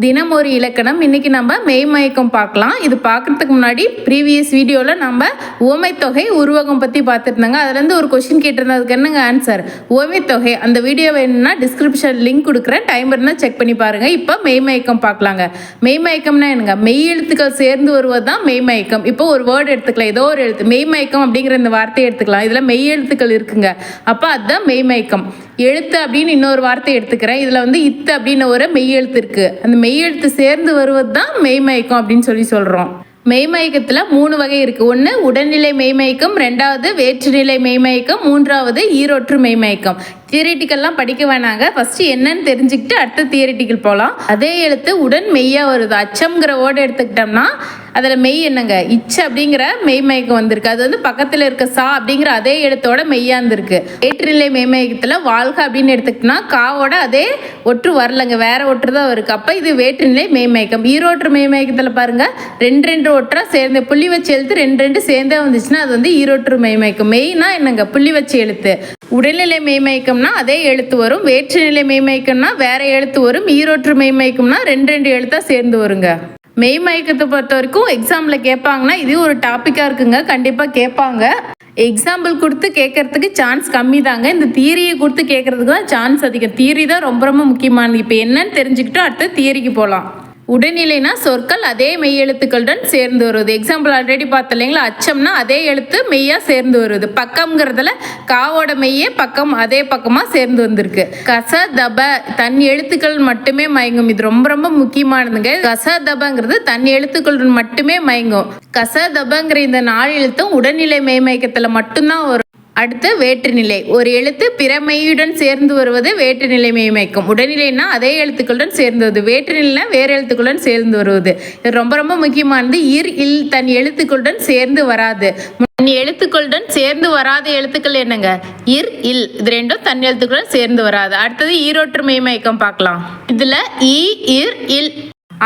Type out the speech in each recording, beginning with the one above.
தினம் ஒரு இலக்கணம். இன்னைக்கு நம்ம மெய்மயக்கம் பார்க்கலாம். இது பார்க்குறதுக்கு முன்னாடி ப்ரீவியஸ் வீடியோவில் நம்ம ஓமைத்தொகை உருவகம் பற்றி பார்த்துருந்தாங்க. அதுலேருந்து ஒரு கொஷின் கேட்டிருந்ததுக்கு என்னங்க ஆன்சர் ஓமைத்தொகை அந்த வீடியோ வேணும்னா டிஸ்கிரிப்ஷன் லிங்க் கொடுக்குறேன். டைம் இருந்தால் செக் பண்ணி பாருங்கள் இப்போ மெய்மயக்கம் பார்க்கலாங்க. மெய்மயக்கம்னா என்னங்க? மெய் எழுத்துக்கள் சேர்ந்து வருவது தான் மெய்மயக்கம் இப்போ ஒரு வேர்டு எடுத்துக்கலாம். ஏதோ ஒரு எழுத்து. மெய்மயக்கம் அப்படிங்கிற இந்த வார்த்தையை எடுத்துக்கலாம். இதில் மெய் எழுத்துக்கள் இருக்குங்க. அப்போ அதுதான் மெய்மயக்கம் எழுத்து அப்படின்னு இன்னொரு வார்த்தை எடுத்துக்கிறேன். இதில் வந்து இத்து அப்படின்னு ஒரு மெய்யெழுத்து இருக்குது அந்த மெய்யெழுத்து சேர்ந்து வருவது தான் மெய்மயக்கம் அப்படின்னு சொல்லி சொல்கிறோம் மெய்மயக்கத்தில் மூணு வகை இருக்குது ஒன்று உடல்நிலை மெய்மயக்கம். ரெண்டாவது வேற்றுநிலை மெய்மயக்கம். மூன்றாவது ஈரோற்று மெய்மயக்கம். தியரிட்டிக்கல்லாம் படிக்க வேணாங்க. ஃபஸ்ட்டு என்னன்னு தெரிஞ்சுக்கிட்டு அடுத்த தியரிட்டிக்கல் போகலாம் அதே எழுத்து உடன் மெய்யாக வருது. அச்சம்ங்கிற வேர்டு எடுத்துக்கிட்டோம்னா அதில் மெய் என்னங்க? இச்ச அப்படிங்கிற மெய்மயக்கம் வந்திருக்கு. அது வந்து பக்கத்தில் இருக்க சா அப்படிங்கிற அதே எழுத்தோட மெய்யா இருந்திருக்கு. வேற்றுநிலை மெய்மயக்கத்தில் வாழ்க அப்படின்னு எடுத்துக்கிட்டோம்னா காவோட அதே ஒற்று வரலங்க. வேற ஒற்று தான் இருக்கு. அப்போ இது வேற்றுநிலை மெய்மயக்கம் ஈரோற்று மெய்மயக்கத்தில் பாருங்க. ரெண்டு ரெண்டு ஒற்றா சேர்ந்து புள்ளி வச்சு எழுத்து ரெண்டு ரெண்டு சேர்ந்தே வந்துச்சுன்னா அது வந்து ஈரோற்று மெய்மயக்கம் மெய்னா என்னங்க? புள்ளி வச்சு எழுத்து. உடல்நிலை மெய்மயக்கம்னா அதே எழுத்து வரும். வேற்றுநிலை மெய்மயக்கம்னா வேற எழுத்து வரும். ஈரோற்று மெய்மயக்கம்னா ரெண்டு ரெண்டு எழுத்தா சேர்ந்து வருங்க. மெய்மயக்கத்தை பொறுத்த வரைக்கும் எக்ஸாமில் கேட்பாங்கன்னா இது ஒரு டாப்பிக்காக இருக்குங்க. கண்டிப்பாக கேட்பாங்க. எக்ஸாம்பிள் கொடுத்து கேட்கறதுக்கு சான்ஸ் கம்மி தாங்க இந்த தியரியை கொடுத்து கேட்கறதுக்கு தான் சான்ஸ் அதிகம். தியரி தான் ரொம்ப ரொம்ப முக்கியமானது. இப்போ என்னன்னு தெரிஞ்சுக்கிட்டோ அடுத்த தியரிக்கு போகலாம் உடனிலைனா சொற்கள் அதே மெய் எழுத்துக்களுடன் சேர்ந்து வருவது எக்ஸாம்பிள் ஆல்ரெடி பார்த்த இல்லைங்களா? அச்சம்னா அதே எழுத்து மெய்யாக சேர்ந்து வருது. பக்கம்ங்கிறதுல காவோட மெய்யே பக்கம் அதே பக்கமாக சேர்ந்து வந்திருக்கு. கச தப தன் எழுத்துக்கள் மட்டுமே மயங்கும். இது ரொம்ப ரொம்ப முக்கியமானதுங்க. கச தபங்கிறது தன் எழுத்துக்களுடன் மட்டுமே மயங்கும். கச தபங்கிற இந்த நாலு எழுத்தும் உடல்நிலை மெய்மயக்கத்தில் மட்டும்தான் வரும். அடுத்து வேற்றுநிலை. ஒரு எழுத்து பிறமையுடன் சேர்ந்து வருவது வேற்றுநிலை மெய்மயக்கம் உடல்நிலைனா அதே எழுத்துக்களுடன் சேர்ந்து வருது வேற்றுநிலைனா வேறு எழுத்துக்களுடன் சேர்ந்து வருவது. இது ரொம்ப ரொம்ப முக்கியமானது. இர் இல் தன் எழுத்துக்களுடன் சேர்ந்து வராது. தன் எழுத்துக்களுடன் சேர்ந்து வராத எழுத்துக்கள் என்னங்க? இர் இல். இது ரெண்டும் தன் எழுத்துக்களுடன் சேர்ந்து வராது. அடுத்தது ஈரோற்று மெய்மயக்கம் பார்க்கலாம். இதுல இ இர் இல்.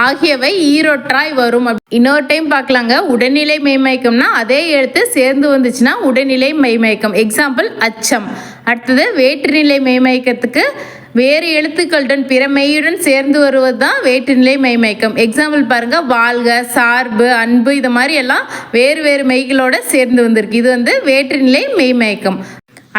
ஆகியவை ஈரொற்றாய் வரும். இன்னொரு டைம் பார்க்கலாங்க. உடல்நிலை மெய்மயக்கம்னா அதே எழுத்து சேர்ந்து வந்துச்சுன்னா உடல்நிலை மெய்மயக்கம் எக்ஸாம்பிள் அச்சம். அடுத்தது வேற்றுநிலை மெய்மயக்கத்துக்கு வேறு எழுத்துக்களுடன் பிற மெய்யுடன் சேர்ந்து வருவது தான் வேற்றுநிலை மெய்மயக்கம் எக்ஸாம்பிள் பாருங்கள் வாழ்க சார்பு அன்பு இது மாதிரி எல்லாம் வேறு வேறு மெய்களோட சேர்ந்து வந்திருக்கு. இது வந்து வேற்றுநிலை மெய்மயக்கம்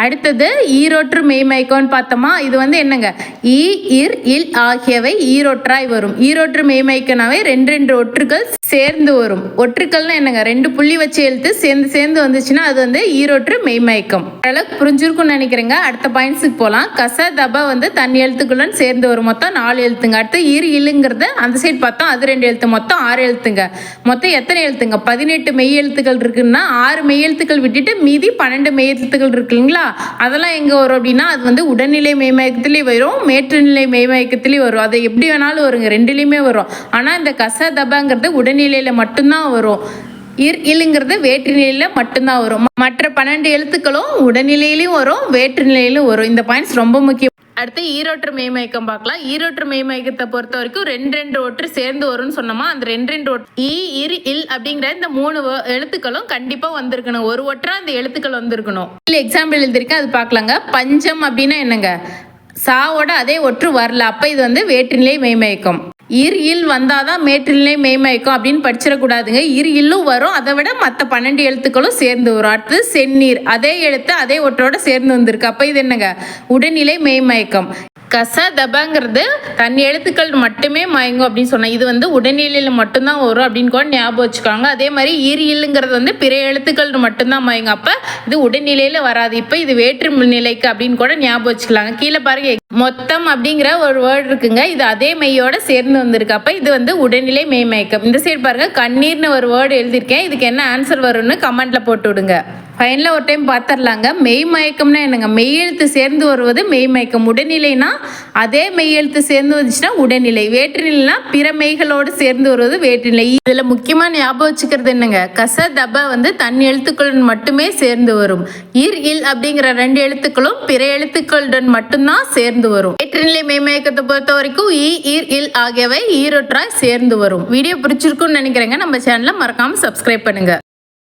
அடுத்தது ஈரோற்று மெய்மயக்கம்னு பார்த்தோமா? இது வந்து என்னங்க? ஈ இர் இல் ஆகியவை ஈரோற்றாய் வரும். ஈரோற்று மெய்மயக்கனாவே ரெண்டு ரெண்டு ஒற்றுகள் சேர்ந்து வரும். ஒற்றுக்கள்னா என்னங்க? ரெண்டு புள்ளி வச்சு எழுத்து சேர்ந்து சேர்ந்து வந்துச்சுன்னா அது வந்து ஈரோற்று மெய்மயக்கம். அளவுக்கு புரிஞ்சிருக்கும்னு நினைக்கிறேங்க. அடுத்த பாயிண்ட்ஸுக்கு போகலாம் கச தப வந்து தன் எழுத்துக்களுடன் சேர்ந்து வரும். மொத்தம் நாலு எழுத்துங்க. அடுத்து ஈர் இழுங்கிறத அந்த சைடு பார்த்தோம். அது ரெண்டு எழுத்து. மொத்தம் ஆறு எழுத்துங்க. மொத்தம் எத்தனை எழுத்துங்க? பதினெட்டு மெய் எழுத்துக்கள் இருக்குன்னா ஆறு மெய் எழுத்துக்கள் விட்டுட்டு மீதி பன்னெண்டு மெய் எழுத்துக்கள் இருக்குங்களா அதெல்லாம் எங்கே வரும் அப்படின்னா அது வந்து உடல்நிலை மெய்மயக்கத்துலேயும் வரும். மேற்றுநிலை மெய்மயக்கத்துலேயும் வரும். அது எப்படி வேணாலும் வருங்க. ரெண்டுலேயுமே வரும். ஆனால் இந்த கச தபாங்கிறது உடல்நிலையில் மட்டும்தான் வரும். இர் இலுங்கிறது வேற்றுநிலையில் மட்டும்தான் வரும். மற்ற பன்னெண்டு எழுத்துக்களும் உடல்நிலையிலையும் வரும் வேற்றுநிலையிலும் வரும். இந்த பாயிண்ட்ஸ் ரொம்ப முக்கியம். அடுத்து ஈரோற்று மேமயக்கம் பார்க்கலாம். ஈரோற்று மேமயக்கத்தை பொறுத்த வரைக்கும் ரெண்டு ரெண்டு ஒற்று சேர்ந்து வரும்னு சொன்னோமா? அந்த ரெண்டு ரெண்டு ஒற்று ஈ இரு இல் அப்படிங்கிற இந்த மூணு எழுத்துக்களும் கண்டிப்பாக வந்திருக்கணும். ஒரு ஒற்றா அந்த எழுத்துக்கள் வந்திருக்கணும். இல்லை எக்ஸாம்பிள் எழுதியிருக்கேன் அது பார்க்கலாங்க. பஞ்சம் அப்படின்னா என்னங்க? சாவோட அதே ஒற்று வரல. அப்போ இது வந்து வேற்றுநிலை மெய்மயக்கம் இர் இல் வந்தாதான் மேற்றிலே மேய்மயக்கும் அப்படின்னு படிச்சிடக்கூடாதுங்க. இரு இல்லும் வரும். அதை விட மற்ற பன்னெண்டு எழுத்துக்களும் சேர்ந்து வரும். அடுத்தது செந்நீர். அதே எழுத்து அதே ஒற்றோட சேர்ந்து வந்திருக்கு. அப்போ இது என்னங்க? உடல்நிலை மேய்மயக்கம் கசதபங்கிறது தன் எழுத்துக்கள் மட்டுமே மயங்கும் அப்படின்னு சொன்னேன். இது வந்து உடல்நிலையில் மட்டும்தான் வரும் அப்படின்னு கூட ஞாபகம் வச்சுக்காங்க. அதே மாதிரி ஈர் இல்லுங்கிறது வந்து பிற எழுத்துக்கள் மட்டும்தான் மயங்கும். அப்போ இது உடல்நிலையில் வராது. இப்போ இது வேற்று நிலைக்கு அப்படின்னு கூட ஞாபகம் வச்சுக்கலாங்க. கீழே பாருங்க. மொத்தம் அப்படிங்கிற ஒரு வேர்டு இருக்குங்க. இது அதே மெய்யோட சேர்ந்து வந்திருக்கு. அப்போ இது வந்து உடல்நிலை மெய்மயக்கம். இந்த சைடு பாருங்க. கண்ணீர்னு ஒரு வேர்டு எழுதியிருக்கேன். இதுக்கு என்ன ஆன்சர் வரும்னு கமெண்ட்ல போட்டு விடுங்க. ஃபைனலாக ஒரு டைம் பார்த்துடலாங்க மெய் மயக்கம்னா என்னங்க? மெய் எழுத்து சேர்ந்து வருவது மெய் மயக்கம். உடல்நிலைனா அதே மெய் எழுத்து சேர்ந்து வந்துச்சுன்னா உடல்நிலை. வேற்றுநிலைனா பிற மெய்களோடு சேர்ந்து வருவது வேற்றுநிலை. இதில் முக்கியமாக ஞாபகம் வச்சுக்கிறது என்னங்க? கச தப வந்து தன் எழுத்துக்களுடன் மட்டுமே சேர்ந்து வரும். இர் இல் அப்படிங்கிற ரெண்டு எழுத்துக்களும் பிற எழுத்துக்களுடன் மட்டும்தான் சேர்ந்து வரும். வேற்றுநிலை மெய்மயக்கத்தை பொறுத்த வரைக்கும் இ இர் இல் ஆகியவை ஈரொற்றாய் சேர்ந்து வரும். வீடியோ பிடிச்சிருக்கும்னு நினைக்கிறேங்க. நம்ம சேனலை மறக்காமல் சப்ஸ்கிரைப் பண்ணுங்கள்